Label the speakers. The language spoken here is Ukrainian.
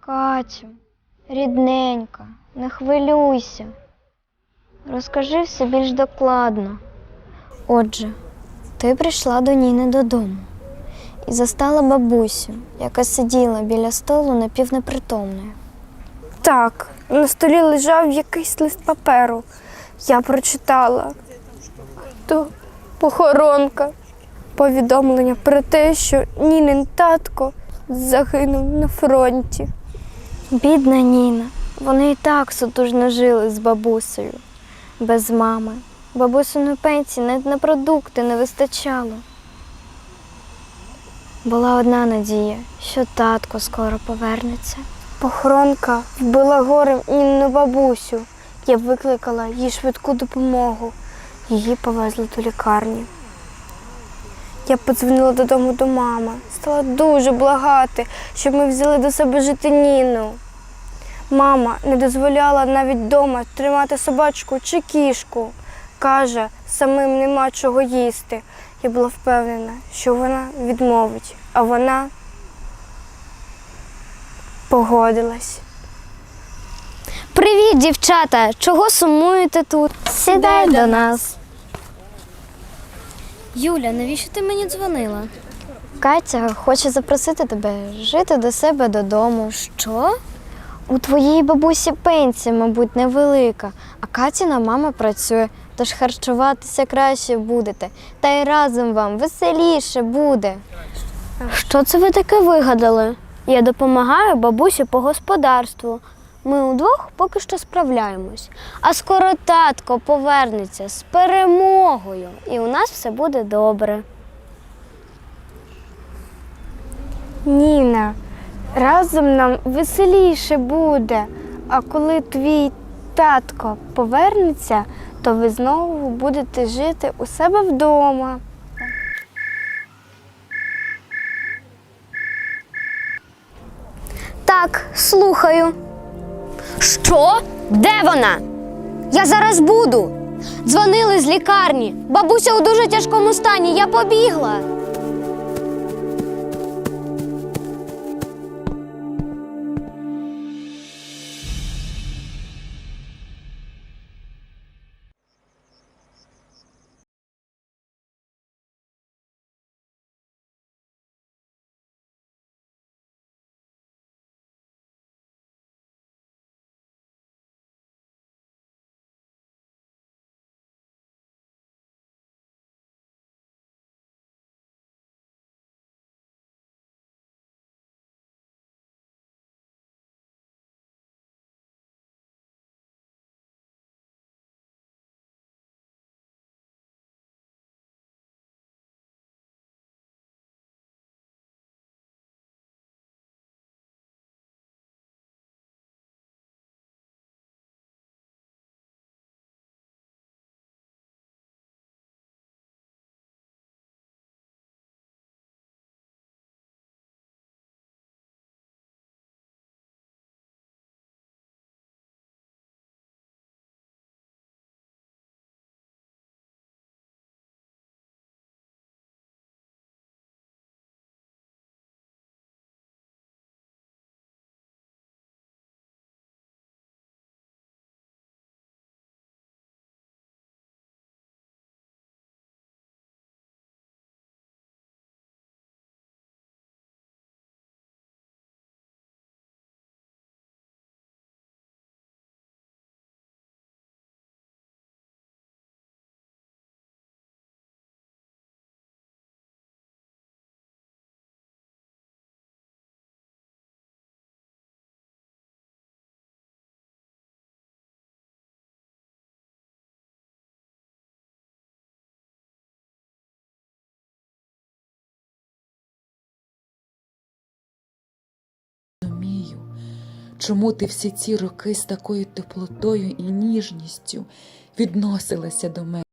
Speaker 1: Катю, рідненька, не хвилюйся. Розкажи все більш докладно. Отже, ти прийшла до Ніни додому і застала бабусю, яка сиділа біля столу напівнепритомною.
Speaker 2: Так, на столі лежав якийсь лист паперу. Я прочитала. То похоронка. Повідомлення про те, що Нінин татко загинув на фронті.
Speaker 1: Бідна Ніна, вони і так сутужно жили з бабусею, без мами. Бабусиної пенсії навіть на продукти не вистачало. Була одна надія, що татко скоро повернеться.
Speaker 2: Похоронка вбила горем Нінину бабусю. Я викликала їй швидку допомогу. Її повезли до лікарні. Я подзвонила додому до мами. Стала дуже благати, щоб ми взяли до себе жити Ніну. Мама не дозволяла навіть вдома тримати собачку чи кішку. Каже, самим нема чого їсти. Я була впевнена, що вона відмовить, а вона погодилась.
Speaker 1: Привіт, дівчата! Чого сумуєте тут? Сідай до нас. Юля, навіщо ти мені дзвонила? Катя хоче запросити тебе жити до себе додому. Що? У твоїй бабусі пенсія, мабуть, невелика, а Катіна мама працює, тож харчуватися краще будете. Та й разом вам веселіше буде.
Speaker 3: Що це ви таке вигадали? Я допомагаю бабусі по господарству. Ми удвох поки що справляємось. А скоро татко повернеться з перемогою, і у нас все буде добре.
Speaker 2: Ніна, разом нам веселіше буде. А коли твій татко повернеться, то ви знову будете жити у себе вдома.
Speaker 3: Так, слухаю. Що? Де вона? Я зараз буду. Дзвонили з лікарні. Бабуся у дуже тяжкому стані. Я побігла.
Speaker 4: Чому ти всі ці роки з такою теплотою і ніжністю відносилася до мене.